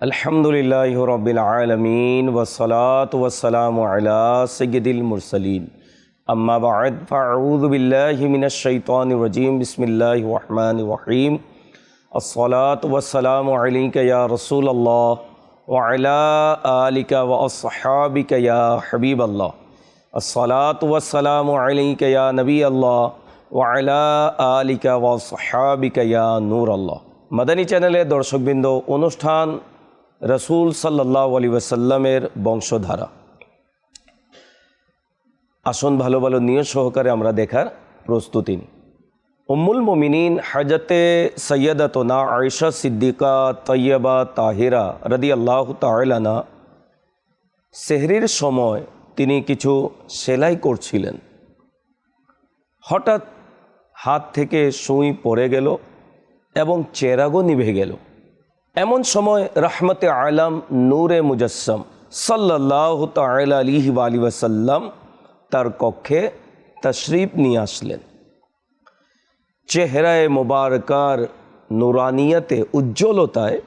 الحمد لله رب العالمين والصلاة والسلام على سيد المرسلين أما بعد فأعوذ بالله من الشيطان الرجيم بسم الله الرحمن الرحيم الصلاة والسلام عليك يا رسول الله وعلى آلك وأصحابك يا حبيب الله الصلاة والسلام عليك يا نبي الله وعلى آلك وأصحابك يا نور الله মাদানী চ্যানেলের দর্শকবৃন্দ অনুষ্ঠান রসুল সাল্লাহ আলী বংশধারা। আসন ভালো ভালো নিয়ত সহকারে আমরা দেখার প্রস্তুতি নিই। উম্মুল মমিনিন হাজতে সৈয়দতনা আয়সা সিদ্দিকা তৈয়বা তাহিরা রদি আল্লাহ তালানা সেহরির সময় তিনি কিছু সেলাই করছিলেন। হঠাৎ হাত থেকে সুই পড়ে গেল এবং চেরাগও নিভে গেল। এমন সময় রহমতে আলাম নূরে মুজস্সম সাল্লাহ তাল আলিহি আলী তার কক্ষে তশরিফ নিয়ে আসলেন। চেহারায় মোবারকার নুরানিয়াতে, উজ্জ্বলতায়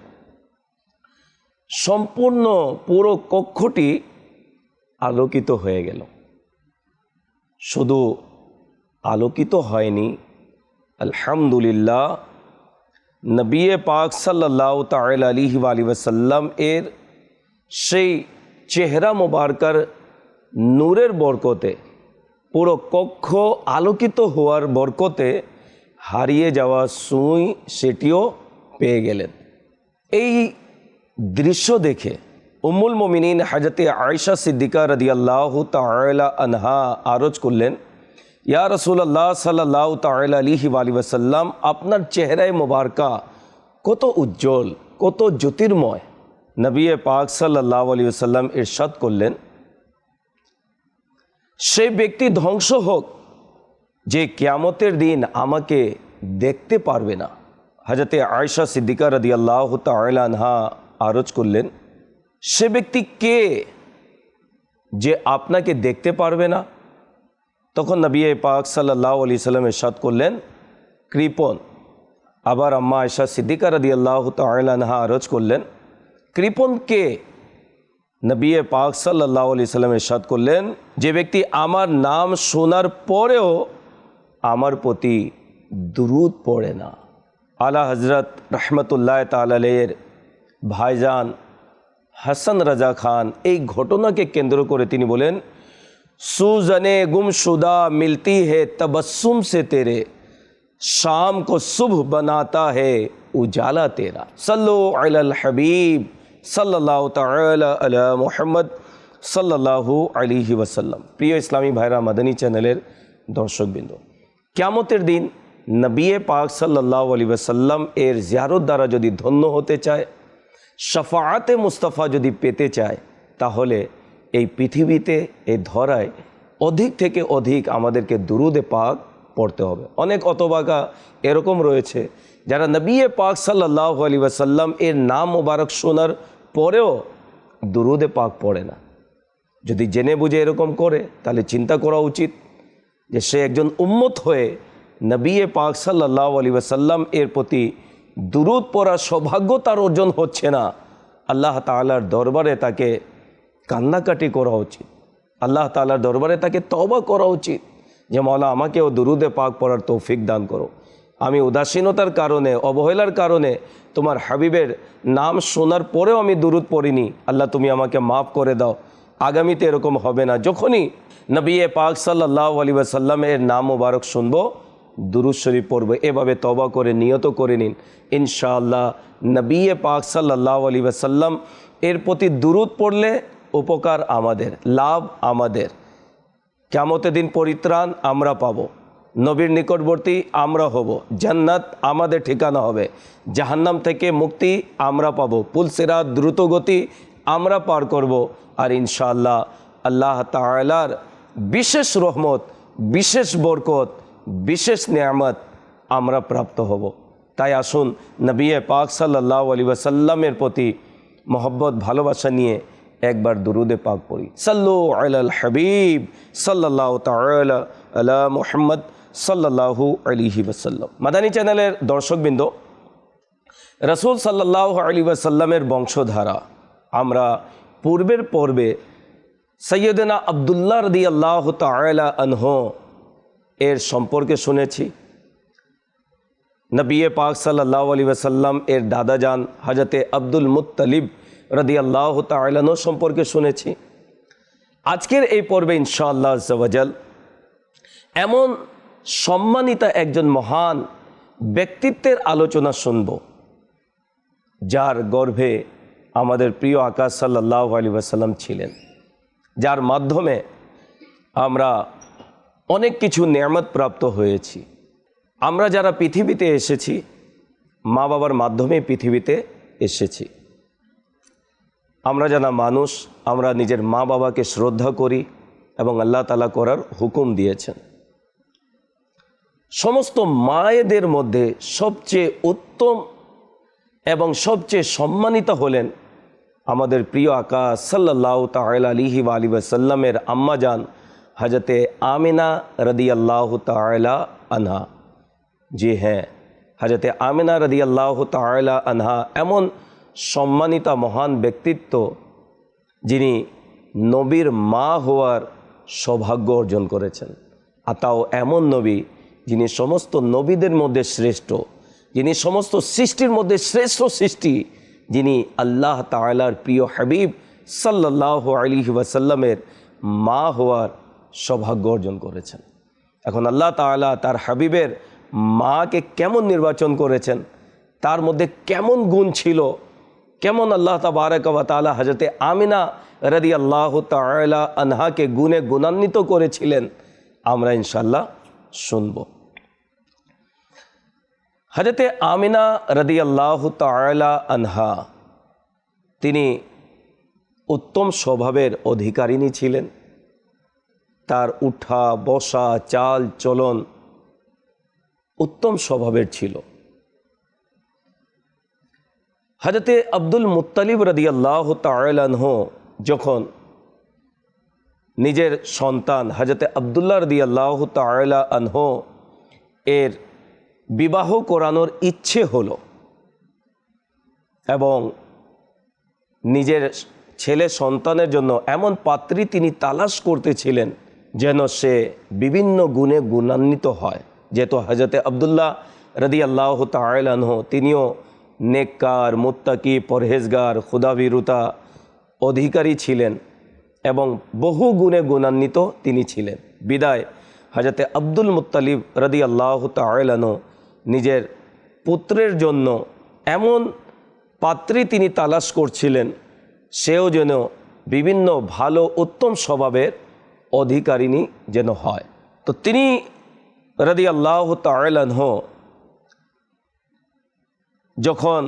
সম্পূর্ণ পুরো কক্ষটি আলোকিত হয়ে গেল। শুধু আলোকিত হয়নি, আলহামদুলিল্লাহ নবিয়ে পাক সাল্লাহ তাল ওয়াসাল্লাম এর সেই চেহারা মোবারকার নূরের বরকতে, পুরো কক্ষ আলোকিত হওয়ার বরকতে হারিয়ে যাওয়া সুই সেটিও পেয়ে গেলেন। এই দৃশ্য দেখে উম্মুল মমিনিন হাজতে আয়সা সিদ্দিকা রদিয়াল্লাহ তালা আনহা আরজ করলেন ইয়া রসুল্লাহ সাল্লাহ তাল আলিহি আলী ওয়াসাল্লাম, আপনার চেহারায় মোবারকা, কত উজ্জ্বল, কত জ্যোতির্ময়। নবিয়ে পাক সাল্লাহ আলী ওসাল্লাম ইরশাদ করলেন, সেই ব্যক্তি ধ্বংস হোক, যে কেয়ামতের দিন আমাকে দেখতে পারবে না। হাজরতে আয়সা সিদ্দিকা রদি আল্লাহ তালানহা আরজ করলেন, সে ব্যক্তি কে যে আপনাকে দেখতে পারবে না? তখন নবী পাক সাল্লাহ আলি সাল্লাম এরশাদ করলেন কৃপন আবার আম্মা আয়সা সিদ্দিকা রদি আল্লাহ তালানহা আরজ করলেন কৃপন কে? নবী পাক সাল্লাহ আলি সাল্লাম এরশাদ করলেন, যে ব্যক্তি আমার নাম শোনার পরেও আমার প্রতি দুরুদ পড়ে না। আলা হজরত রহমতুল্লাহ তালের ভাইজান হাসান রাজা খান এই ঘটনাকে কেন্দ্র করে তিনি বলেন سوزن گم شدہ ملتی ہے تبسم سے تیرے۔ شام کو صبح بناتا ہے اجالا تیرا۔ صلو علی الحبیب صلی اللہ تعالی علی محمد صلی اللہ علیہ وسلم۔ پریو اسلامی بھائرہ مدنی چنلر دونش بندو کیا متردین نبی پاک صلی اللہ علیہ وسلم ار زیار الدارا جدید دھنو ہوتے چائے شفاعت مصطفیٰ جدی پیتے چائے تاہلے এই পৃথিবীতে, এই ধরায় অধিক থেকে অধিক আমাদেরকে দুরুদে পাক পড়তে হবে। অনেক অতবাগা এরকম রয়েছে যারা নবিয়ে পাক সাল্লাহ আলী ওয়াসাল্লাম এর নাম মোবারক শোনার পরেও দুরুদে পাক পড়ে না। যদি জেনে বুঝে এরকম করে, তাহলে চিন্তা করা উচিত যে সে একজন উম্মত হয়ে নবিয়ে পাক সাল্লাহ আলী ওয়াসাল্লাম এর প্রতি দুরুদ পড়ার সৌভাগ্য তার অর্জন হচ্ছে না। আল্লাহ তালার দরবারে তাকে কান্নাকাটি করা উচিত। আল্লাহ তালার দরবারে তাকে তবা করা উচিত যে মৌলা আমাকেও দুরুদে পাক পড়ার তৌফিক দান করো। আমি উদাসীনতার কারণে, অবহেলার কারণে তোমার হাবিবের নাম শোনার পরেও আমি দুরুদ পড়িনি। আল্লাহ, তুমি আমাকে মাফ করে দাও। আগামীতে এরকম হবে না। যখনই নবী এ পাক সাল্লাহ আলী ওয়াসাল্লামের নাম মোবারক শুনব, দুরুদ শরীফ পড়ব। এভাবে তবা করে, নিয়ত করে নিন। ইনশাআল্লাহ নবী এ পাক সাল্লাহ আলী সাল্লাম এর প্রতি দুরুদ পড়লে উপকার আমাদের, লাভ আমাদের। কেমতে দিন পরিত্রাণ আমরা পাব। নবীর নিকটবর্তী আমরা হব। জান্নাত আমাদের ঠিকানা হবে। জাহান্নাম থেকে মুক্তি আমরা পাব। পুলসেরা দ্রুতগতি আমরা পার করব। আর ইনশাআল্লাহ আল্লাহ তালার বিশেষ রহমত, বিশেষ বরকত, বিশেষ নিয়ামত আমরা প্রাপ্ত হব। তাই আসুন নবী পাক সাল্লাহ আলী ওয়াসাল্লামের প্রতি মহব্বত, ভালোবাসা নিয়ে একবার দুরুদে পাক পড়ি। সাল্লু আল হাবিব সাল্লাহ তালা আলা মোহাম্মদ সাল্লাহু আলিহি ওসাল্লাম মাদানী চ্যানেলের দর্শকবৃন্দ, রসুল সাল্লাহ আলী ওয়াসাল্লামের বংশধারা, আমরা পূর্বের পর্বে সৈয়দনা আবদুল্লাহ রদি আল্লাহ তালা আনহ এর সম্পর্কে শুনেছি। নবী পাক সাল্লাহ আলী ওয়াসাল্লাম এর দাদা যান হজরতে আব্দুল মুত্তালিব রদি আল্লাহ তালানো সম্পর্কে শুনেছি। আজকের এই পর্বে ইনশাআল্লাহ জওয়াজাল এমন সম্মানিতা একজন মহান ব্যক্তিত্বের আলোচনা শুনব, যার গর্ভে আমাদের প্রিয় আকাশ সাল্লাহ আলী ওয়াসাল্লাম ছিলেন, যার মাধ্যমে আমরা অনেক কিছু নিয়ামত প্রাপ্ত হয়েছি। আমরা যারা পৃথিবীতে এসেছি মা বাবার মাধ্যমে পৃথিবীতে এসেছি। আমরা যারা মানুষ, আমরা নিজের মা বাবাকে শ্রদ্ধা করি এবং আল্লাহ তালা করার হুকুম দিয়েছেন। সমস্ত মায়েদের মধ্যে সবচেয়ে উত্তম এবং সবচেয়ে সম্মানিত হলেন আমাদের প্রিয় আকা সাল্লাহ তাল আলিহি আলী সাল্লামের আম্মা যান হজরতে আমিনা রদি আল্লাহ তালা আনহা। জি হ্যাঁ হজরতে আমিনা রদি আল্লাহ তালা আনহা এমন সম্মানিতা মহান ব্যক্তিত্ব যিনি নবীর মা হওয়ার সৌভাগ্য অর্জন করেছেন। আর তাও এমন নবী যিনি সমস্ত নবীদের মধ্যে শ্রেষ্ঠ, যিনি সমস্ত সৃষ্টির মধ্যে শ্রেষ্ঠ সৃষ্টি, যিনি আল্লাহ তালার প্রিয় হাবিব সাল্লাহ আলী ওয়াসাল্লামের মা হওয়ার সৌভাগ্য অর্জন করেছেন। এখন আল্লাহ তালা তার হাবিবের মাকে কেমন নির্বাচন করেছেন, তার মধ্যে কেমন গুণ ছিল কেমন আল্লাহ তাবারক তালা হজরতে আমিনা রদি আল্লাহ তালা আনহাকে গুণে গুণান্বিত করেছিলেন, আমরা ইনশাল্লাহ শুনব। হজরতে আমিনা রদি আল্লাহ তালা আনহা, তিনি উত্তম স্বভাবের অধিকারিণী ছিলেন। তার উঠা, বসা, চাল, চলন উত্তম স্বভাবের ছিল। হাজরতে আব্দুল মুতালিব রদি আল্লাহ তালাহ যখন নিজের সন্তান হাজরতে আবদুল্লাহ রদি আল্লাহ তালা আনহ এর বিবাহ করানোর ইচ্ছে হল এবং নিজের ছেলে সন্তানের জন্য এমন পাত্রী তিনি তালাশ করতেছিলেন যেন সে বিভিন্ন গুণে গুণান্বিত হয়। যেহেতু হজরতে আবদুল্লাহ রদি আল্লাহ তালাহ তিনিও নেককার, মুত্তাকি, পরহেজগার ক্ষুদাবিরুতা অধিকারী ছিলেন এবং বহু গুণে গুণান্বিত তিনি ছিলেন। বিদায় হাজাতে আব্দুল মুতালিব রদি আল্লাহ তালানো নিজের পুত্রের জন্য এমন পাত্রী তিনি তালাশ করছিলেন, সেও যেন বিভিন্ন ভালো উত্তম স্বভাবের অধিকারিণী যেন হয়। তো তিনি রদি আল্লাহ তালাহ যখন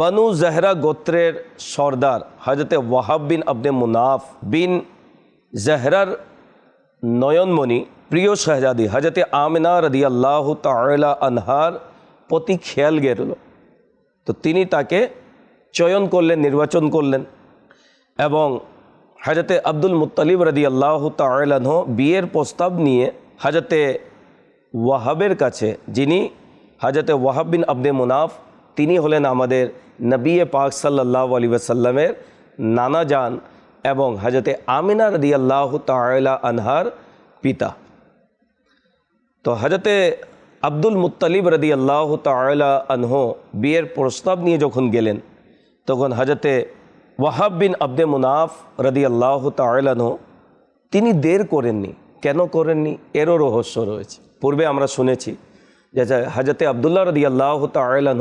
বানু জহরা গোত্রের সর্দার হজরতে ওয়াহাব বিন আবনে মুনাফ বিন জহরার নয়নমণি, প্রিয় শাহজাদি হজরতে আমিনা রদি আল্লাহ তালা আনহার প্রতি খেয়াল গেল তো তিনি তাকে চয়ন করলেন, নির্বাচন করলেন এবং হজরতে আব্দুল মুতালিব রদি আল্লাহ তালাহ বিয়ের প্রস্তাব নিয়ে হজরতে ওয়াহাবের কাছে, যিনি হজরতে ওয়াহাব বিন আবনে মুনাফ তিনি হলেন আমাদের নবী পাক সাল্লাহ আলী ওসাল্লামের নানা যান এবং হজরতে আমিনা রদি আল্লাহ তালা আনহার পিতা। তো হজরতে আব্দুল মুতালিব রদি আল্লাহ তালা আনহ বিয়ের প্রস্তাব নিয়ে যখন গেলেন, তখন হজরতে ওয়াহাব বিন আব্দে মুনাফ রদি আল্লাহ তালাহ তিনি দের করেননি। কেন করেননি? এরও রহস্য রয়েছে। পূর্বে আমরা শুনেছি যে হজরতে আবদুল্লাহ রদি আল্লাহ তালাহ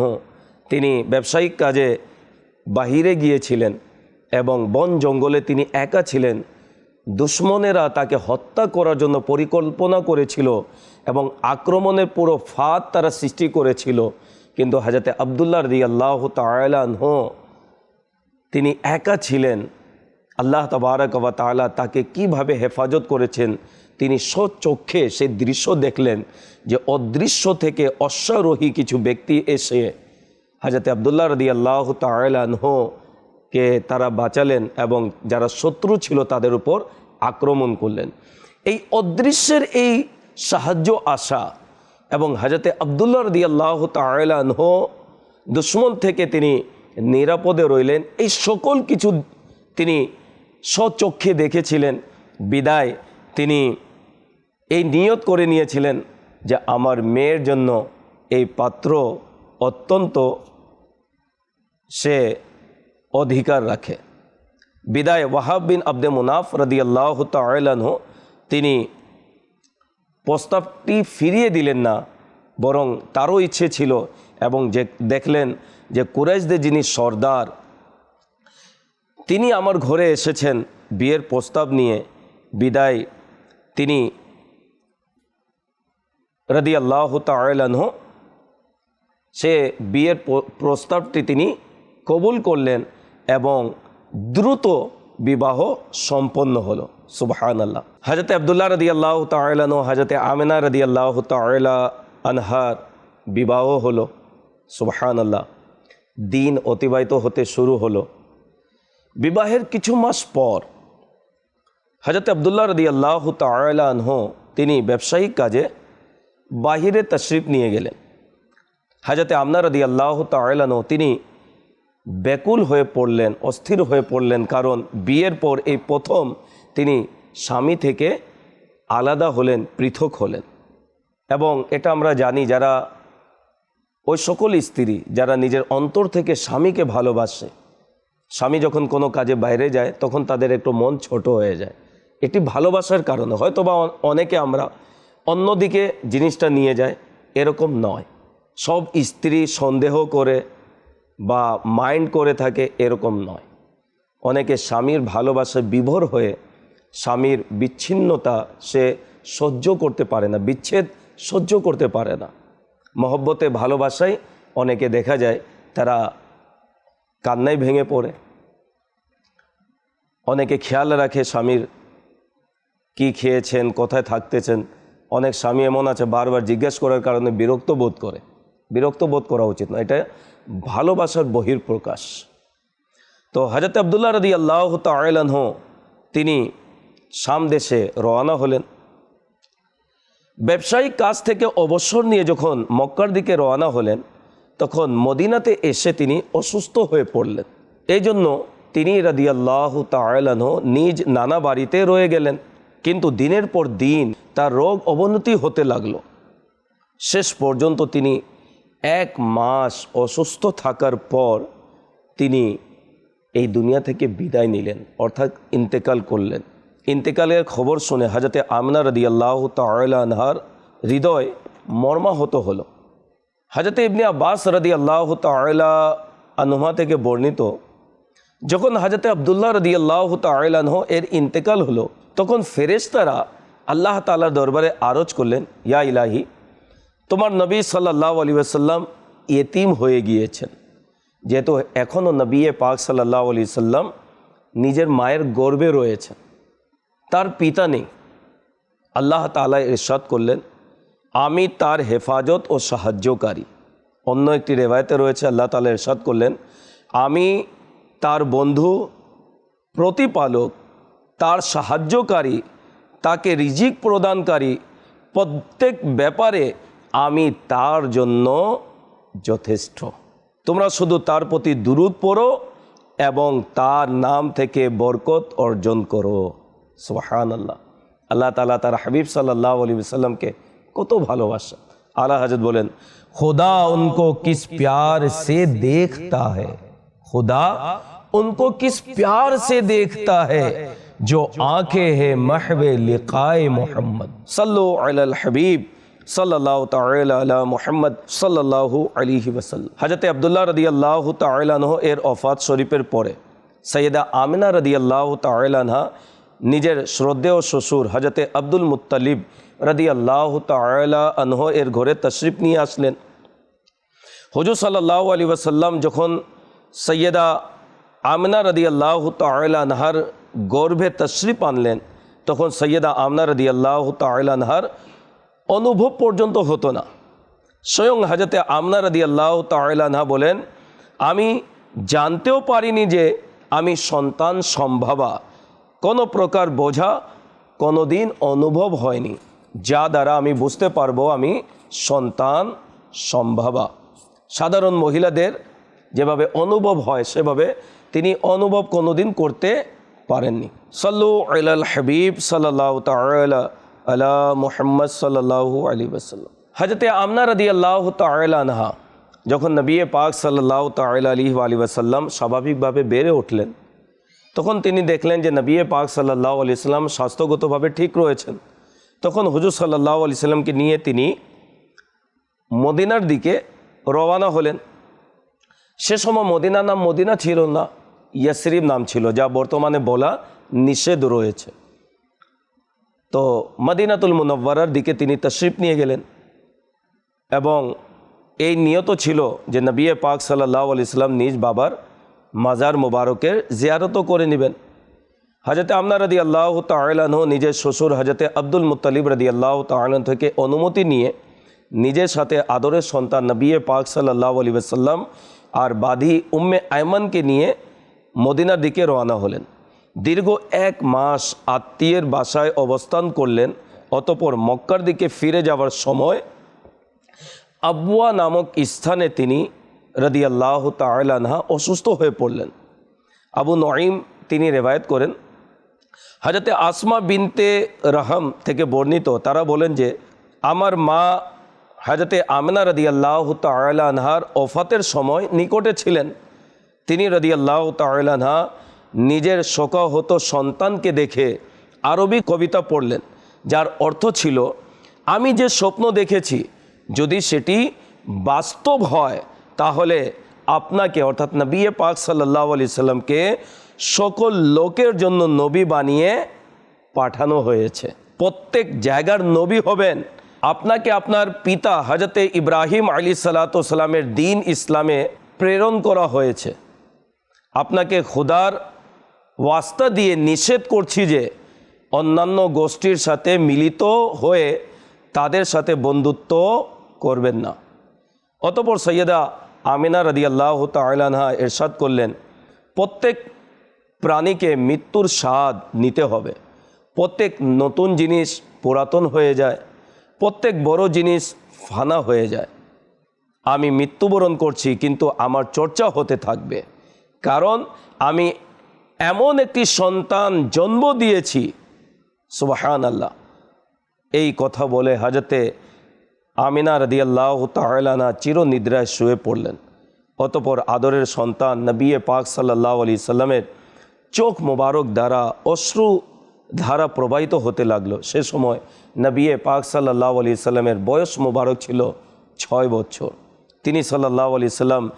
তিনি ব্যবসায়িক কাজে বাহিরে গিয়েছিলেন এবং বন জঙ্গলে তিনি একা ছিলেন। দুশ্মনেরা তাকে হত্যা করার জন্য পরিকল্পনা করেছিল এবং আক্রমণের পুরো ফাঁদ তারা সৃষ্টি করেছিল। কিন্তু হাজাতে আবদুল্লাহ রদি আল্লাহ তালাহ তিনি একা ছিলেন। আল্লাহ তবারক বা তালা তাকে কীভাবে হেফাজত করেছেন, তিনি সচক্ষে সেই দৃশ্য দেখলেন যে অদৃশ্য থেকে অশ্বারোহী কিছু ব্যক্তি এসে হাজাতে আবদুল্লাহ রদি আল্লাহ কে তারা বাঁচালেন এবং যারা শত্রু ছিল তাদের উপর আক্রমণ করলেন। এই অদৃশ্যের এই সাহায্য আসা এবং হাজরতে আবদুল্লাহ রদি আল্লাহ তালাহ দুশ্মন থেকে তিনি নিরাপদে রইলেন। এই সকল কিছু তিনি স্বচক্ষে দেখেছিলেন। বিদায় তিনি এই নিয়ত করে নিয়েছিলেন যে আমার মেয়ের জন্য এই পাত্র অত্যন্ত সে অধিকার রাখে। বিদায় ওয়াহাব বিন আব্দে মুনাফ রদি আল্লাহ তালাহ তিনি প্রস্তাবটি ফিরিয়ে দিলেন না, বরং তারও ইচ্ছে ছিল এবং যে দেখলেন যে কুরাইশদের যিনি সর্দার, তিনি আমার ঘরে এসেছেন বিয়ের প্রস্তাব নিয়ে। বিদায় তিনি রদি আল্লাহ তালাহ সে বিয়ের প্রস্তাবটি তিনি কবুল করলেন এবং দ্রুত বিবাহ সম্পন্ন হলো। সুবহান আল্লাহ হাজরতে আবদুল্লাহ রদি আল্লাহ তালানো হাজরতে আমিনা রদি আল্লাহ তালা আনহার বিবাহ হলো। সুবহান আল্লাহ দিন অতিবাহিত হতে শুরু হলো। বিবাহের কিছু মাস পর হজরত আবদুল্লাহ রদি আল্লাহ তালাহ তিনি ব্যবসায়িক কাজে বাহিরে তশরিফ নিয়ে গেলেন। হাজরতে আমনা রদি আল্লাহ তালানো তিনি ব্যাকুল হয়ে পড়লেন, অস্থির হয়ে পড়লেন, কারণ বিয়ের পর এই প্রথম তিনি স্বামী থেকে আলাদা হলেন, পৃথক হলেন। এবং এটা আমরা জানি যারা ওই সকল স্ত্রী, যারা নিজের অন্তর থেকে স্বামীকে ভালোবাসে, স্বামী যখন কোনো কাজে বাইরে যায়, তখন তাদের একটু মন ছোট হয়ে যায়। এটি ভালোবাসার কারণে হয়তো বা অনেকে আমরা অন্যদিকে জিনিসটা নিয়ে যায় এরকম নয়। সব স্ত্রী সন্দেহ করে বা মাইন্ড করে থাকে এরকম নয়। অনেকে স্বামীর ভালোবাসায় বিভোর হয়ে স্বামীর বিচ্ছিন্নতা সে সহ্য করতে পারে না, বিচ্ছেদ সহ্য করতে পারে না। মহব্বতে ভালোবাসায় অনেকে দেখা যায় তারা কান্নায় ভেঙে পড়ে। অনেকে খেয়াল রাখে স্বামীর কি খেয়েছেন, কোথায় থাকতেছেন। অনেক স্বামী এমন আছে বারবার জিজ্ঞেস করার কারণে বিরক্ত বোধ করে। বিরক্ত বোধ করা উচিত না এটা ভালোবাসার বহির্প্রকাশ তো হজরত আবদুল্লাহ রদি আল্লাহ তালাহ তিনি শাম দেশে রওনা হলেন। ব্যবসায়িক কাজ থেকে অবসর নিয়ে যখন মক্কার দিকে রওনা হলেন, তখন মদিনাতে এসে তিনি অসুস্থ হয়ে পড়লেন। এই জন্য তিনি রাদিয়াল্লাহ তালাহ নিজ নানা বাড়িতে রয়ে গেলেন। কিন্তু দিনের পর দিন তার রোগ অবনতি হতে লাগল। শেষ পর্যন্ত তিনি এক মাস অসুস্থ থাকার পর তিনি এই দুনিয়া থেকে বিদায় নিলেন, অর্থাৎ ইন্তেকাল করলেন। ইন্তেকালের খবর শুনে হাজরতে আমনা রদি আল্লাহ তালাহার হৃদয় মর্মাহত হল। হাজরতে ইবনে আব্বাস রদি আল্লাহ তালা আনহা থেকে বর্ণিত, যখন হাজরতে আবদুল্লাহ রদি আল্লাহ তালাহ এর ইন্তেকাল হলো, তখন ফেরেশতারা আল্লাহ তালার দরবারে আরজ করলেন, ইয়া ইলাহি তোমার নবী সাল্লাহ আলী আসাল্লাম এতিম হয়ে গিয়েছেন। যেহেতু এখনও নবী পাক সাল্লাহ আলি সাল্লাম নিজের মায়ের গর্বে রয়েছেন। তার পিতা নেই। আল্লাহ তালা ইরশাদ করলেন, আমি তার হেফাজত ও সাহায্যকারী। অন্য একটি রেবায়তে রয়েছে, আল্লাহ তালা ইরশাদ করলেন, আমি তার বন্ধু, প্রতিপালক, তার সাহায্যকারী, তাকে রিজিক প্রদানকারী, প্রত্যেক ব্যাপারে আমি তার জন্য যথেষ্ট তোমরা শুধু তার প্রতি দুরুদ পড়ো এবং তার নাম থেকে বরকত অর্জন করো সোহান আল্লাহ আল্লাহ তালা তার হাবিব সাল্লাহ আলী সাল্লামকে কত ভালোবাসা আলা হাজত বলেন खुदा उनको किस प्यार से देखता है खुदा उनको किस प्यार से देखता है जो आंखें है महवे लिकाए मोहम्मद सल्लो अलल हबीब সাল্লাহ তালা মোহাম্মদ সাল্লাহু আলিহি ওসাল্লাম হাজরতে আবদুল্লাহ রদি আল্লাহ তালাহ এর অফাত শরীফের পরে সৈয়দা আমিনা রদি আল্লাহ তালাহা নিজের শ্রদ্ধেয় শ্বশুর হজরতে আব্দুল মুত্তালিব রদি আল্লাহ তালা আনহ এর ঘরে তশরিফ নিয়ে আসলেন। হুজুর সাল্লাহ আলী ওসাল্লাম যখন সৈয়দা আমিনা রদি আল্লাহ তালাহার গর্ভে তশরিফ আনলেন, তখন সৈয়দা আমনা রদি আল্লাহ তালাহার অনুভব পর্যন্ত হতো না। স্বয়ং হাজতে আমনা রদি আল্লাহ তালাহা বলেন, আমি জানতেও পারিনি যে আমি সন্তান সম্ভাবা। কোনো প্রকার বোঝা কোনো দিন অনুভব হয়নি। যা দ্বারা আমি বুঝতে পারব আমি সন্তান সম্ভাবা। সাধারণ মহিলাদের যেভাবে অনুভব হয়, সেভাবে তিনি অনুভব কোনোদিন করতে পারেননি। সাল্লু আলাল হাবিব সাল্লাহ তালা আলা মুহাম্মদ সাল্লাহু আলী ওসাল্লাম হাজরতে আমনা রদি আল্লাহ তালানহা যখন নবী পাক সাল্লাহ তাল আলী আলী ওসাল্লাম স্বাভাবিকভাবে বেড়ে উঠলেন, তখন তিনি দেখলেন যে নবী পাক সাল্লাহ আলি সাল্লাম স্বাস্থ্যগতভাবে ঠিক রয়েছেন। তখন হুজুর সাল্লাহ আলি সাল্লামকে নিয়ে তিনি মদিনার দিকে রওয়ানা হলেন। সে সময় মদিনা নাম মদিনা ছিল না ইয়াসরিফ নাম ছিল, যা বর্তমানে বলা নিষেধ রয়েছে। তো মদিনাতুল মুনব্বরার দিকে তিনি তশরিফ নিয়ে গেলেন। এবং এই নিয়ত ছিল যে নবী পাক সাল্লাহ আলি সাল্লাম নিজ বাবার মাজার মোবারকের জিয়ারতও করে নেবেন। হাজরতে আমনা রদি আল্লাহ তালাহ নিজের শ্বশুর হাজরতে আব্দুল মুতালিব রদি আল্লাহ তালাহ থেকে অনুমতি নিয়ে নিজের সাথে আদরের সন্তান নবী পাক সাল্লাহ আলী সাল্লাম আর বাদী উম্মে আয়মানকে নিয়ে মদিনার দিকে রওনা হলেন। দীর্ঘ এক মাস আত্মীয়ের বাসায় অবস্থান করলেন, অতপর মক্কার দিকে ফিরে যাওয়ার সময় আবুয়া নামক স্থানে তিনি রদি আল্লাহ তালাহা অসুস্থ হয়ে পড়লেন। আবু নঈম তিনি রেবায়ত করেন হাজরতে আসমা বিনতে রাহম থেকে বর্ণিত, তারা বলেন যে, আমার মা হাজরতে আমিনা রদি আল্লাহ তালানহার ওফাতের সময় নিকটে ছিলেন। তিনি রদি আল্লাহ তালানহা নিজের শোকাহত সন্তানকে দেখে আরবি কবিতা পড়লেন, যার অর্থ ছিল, আমি যে স্বপ্ন দেখেছি, যদি সেটি বাস্তব হয়, তাহলে আপনাকে, অর্থাৎ নবী পাক সাল্লাহ আলি সাল্লামকে সকল লোকের জন্য নবী বানিয়ে পাঠানো হয়েছে। প্রত্যেক জায়গার নবী হবেন। আপনাকে আপনার পিতা হজরতে ইব্রাহিম আলী সালাতামের দিন ইসলামে প্রেরণ করা হয়েছে। আপনাকে খুদার ওয়াস্তা দিয়ে নিষেধ করছি যে অন্যান্য গোষ্ঠীর সাথে মিলিত হয়ে তাদের সাথে বন্ধুত্ব করবেন না। অতপর সৈয়দা আমিনা রদি আল্লাহ তালাহা এরশাদ করলেন, প্রত্যেক প্রাণীকে মৃত্যুর স্বাদ নিতে হবে। প্রত্যেক নতুন জিনিস পুরাতন হয়ে যায়, প্রত্যেক বড় জিনিস ফানা হয়ে যায়। আমি মৃত্যুবরণ করছি, কিন্তু আমার চর্চা হতে থাকবে। কারণ আমি এমন একটি সন্তান জন্ম দিয়েছি। সুবাহান আল্লাহ এই কথা বলে হাজতে আমিনা রদিয়াল্লাহ তালানা চিরনিদ্রায় শুয়ে পড়লেন। অতপর আদরের সন্তান নবিয়ে পাক সাল্লাহ আলি সাল্লামের চোখ মোবারক দ্বারা অশ্রু ধারা প্রবাহিত হতে লাগল। সে সময় নবিয়ে পাক সাল্লাহ আলি সাল্লামের বয়স মোবারক ছিল ছয় বছর। তিনি সাল্লাহ আলি সাল্লাম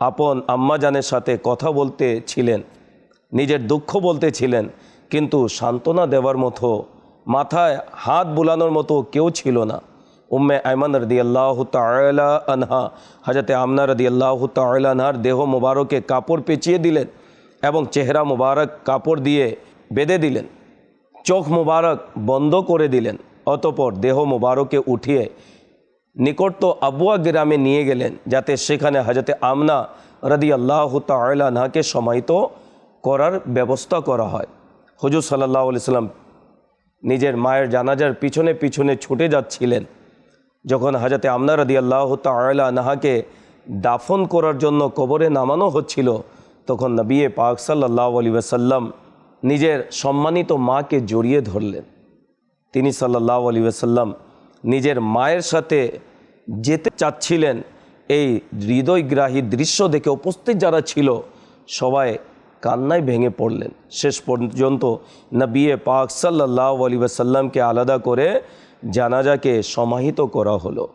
আপন আম্মাজানের সাথে কথা বলতে ছিলেন। নিজের দুঃখ বলতে ছিলেন কিন্তু সান্ত্বনা দেওয়ার মতো, মাথায় হাত বুলানোর মতো কেউ ছিল না। উম্মে আয়মান রদি আল্লাহ তালা আনহা হাজরতে আমনা রদি আল্লাহ তালা দেহ মোবারকে কাপড় পেঁচিয়ে দিলেন এবং চেহারা মোবারক কাপড় দিয়ে বেঁধে দিলেন। চোখ মোবারক বন্ধ করে দিলেন, অতপর দেহ মোবারকে উঠিয়ে নিকট আবুয়া গ্রামে নিয়ে গেলেন, যাতে সেখানে হাজরতে আমনা রদি আল্লাহ তালাহাকে সমাহিত করার ব্যবস্থা করা হয়। হুজুর সাল্লাহ সাল্লাম নিজের মায়ের জানাজার পিছনে পিছনে ছুটে যাচ্ছিলেন। যখন হাজাতে আমনা রদি আল্লাহ তালাহাকে দাফন করার জন্য কবরে নামানো হচ্ছিল, তখন নবী পাক সাল্লাহ আলী ওসাল্লাম নিজের সম্মানিত মাকে জড়িয়ে ধরলেন। তিনি সাল্লাহ আলী ওসাল্লাম নিজের মায়ের সাথে যেতে চাচ্ছিলেন। এই হৃদয়গ্রাহী দৃশ্য দেখে উপস্থিত যারা ছিল, সবাই কান্নায় ভেঙে পড়লেন। শেষ পর্যন্ত নবিয়ে পাক সাল্লাহ আলী আলাদা করে জানাজাকে সমাহিত করা হলো।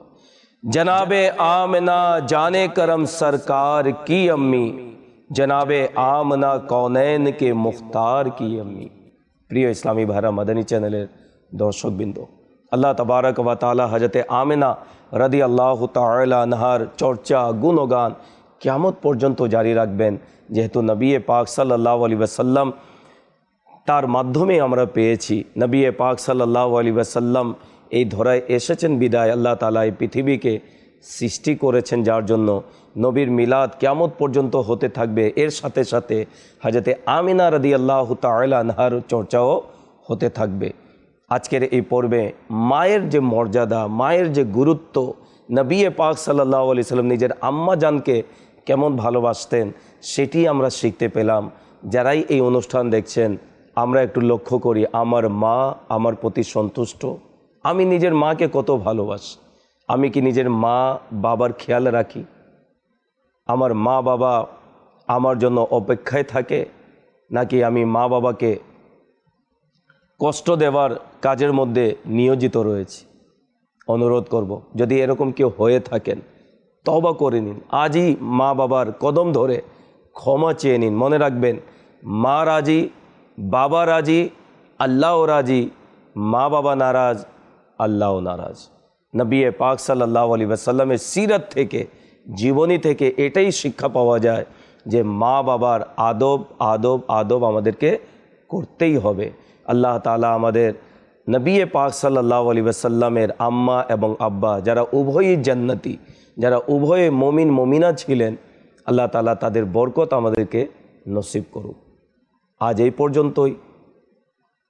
জনাবে আমনা, জানে করম সরকার কি আম্মি? জনাবে আমনা কৌনैन কে মুখতার কি আম্মি? প্রিয় ইসলামী ভাইরা, মাদানী চ্যানেলের দর্শক দর্শকবৃন্দ, আল্লাহ তবারক ওয়া তালা হজরত আমেনা রদি আল্লাহ তালাহার চর্চা, গুণগান কেমত পর্যন্ত জারি রাখবেন। যেহেতু নবী পাক সাল্লাহ আলী ওয়াসাল্লাম তার মাধ্যমে আমরা পেয়েছি। নবী পাক সাল্লাহ আলী ওয়াসাল্লাম এই ধরায় এসেছেন বিদায়। আল্লাহ তালা এই পৃথিবীকে সৃষ্টি করেছেন, যার জন্য নবীর মিলাদ কেমত পর্যন্ত হতে থাকবে। এর সাথে সাথে হাজরতে আমিনা রদি আল্লাহ তালাহার চর্চাও হতে থাকবে। আজকের এই পর্বে মায়ের যে মর্যাদা, মায়ের যে গুরুত্ব, নবী পাক সাল্লাহ আলি সাল্লাম নিজের আম্মা জানকে কেমন ভালোবাসতেন সেটি আমরা শিখতে পেলাম। যারাই এই অনুষ্ঠান দেখছেন, আমরা একটু লক্ষ্য করি, আমার মা আমার প্রতি সন্তুষ্ট। আমি নিজের মাকে কত ভালোবাসি। আমি কি নিজের মা বাবার খেয়াল রাখি? আমার মা বাবা আমার জন্য অপেক্ষায় থাকে? নাকি আমি মা বাবাকে কষ্ট দেওয়ার কাজের মধ্যে নিয়োজিত রয়েছি? অনুরোধ করব, যদি এরকম কেউ হয়ে থাকেন তবা করে নিন। আজই মা বাবার কদম ধরে ক্ষমা চেয়ে নিন। মনে রাখবেন, মা রাজি, বাবা রাজি আল্লাহ রাজি, মা বাবা নারাজ আল্লাহ নারাজ। নবী পাক সাল্লাহ আলী সাল্লামের সিরাত থেকে, জীবনী থেকে এটাই শিক্ষা পাওয়া যায় যে মা বাবার আদব আদব আদব আমাদেরকে করতেই হবে। আল্লাহ তালা আমাদের নবী পাক সাল্লাহ আলী সাল্লামের আম্মা এবং আব্বা, যারা উভয়ই জান্নাতি যারা উভয়ে মমিন মমিনা ছিলেন, আল্লাহ তালা তাদের বরকত আমাদেরকে নসিব করুক। আজ এই পর্যন্তই।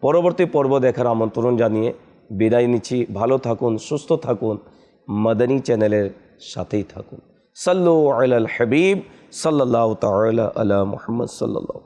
পরবর্তী পর্ব দেখার আমন্ত্রণ জানিয়ে বিদায় নিচ্ছি। ভালো থাকুন, সুস্থ থাকুন, মাদানী চ্যানেলের সাথেই থাকুন। সাল্লু আল হাবিব সাল্লাহ তালা আলা মোহাম্মদ সাল্লাহ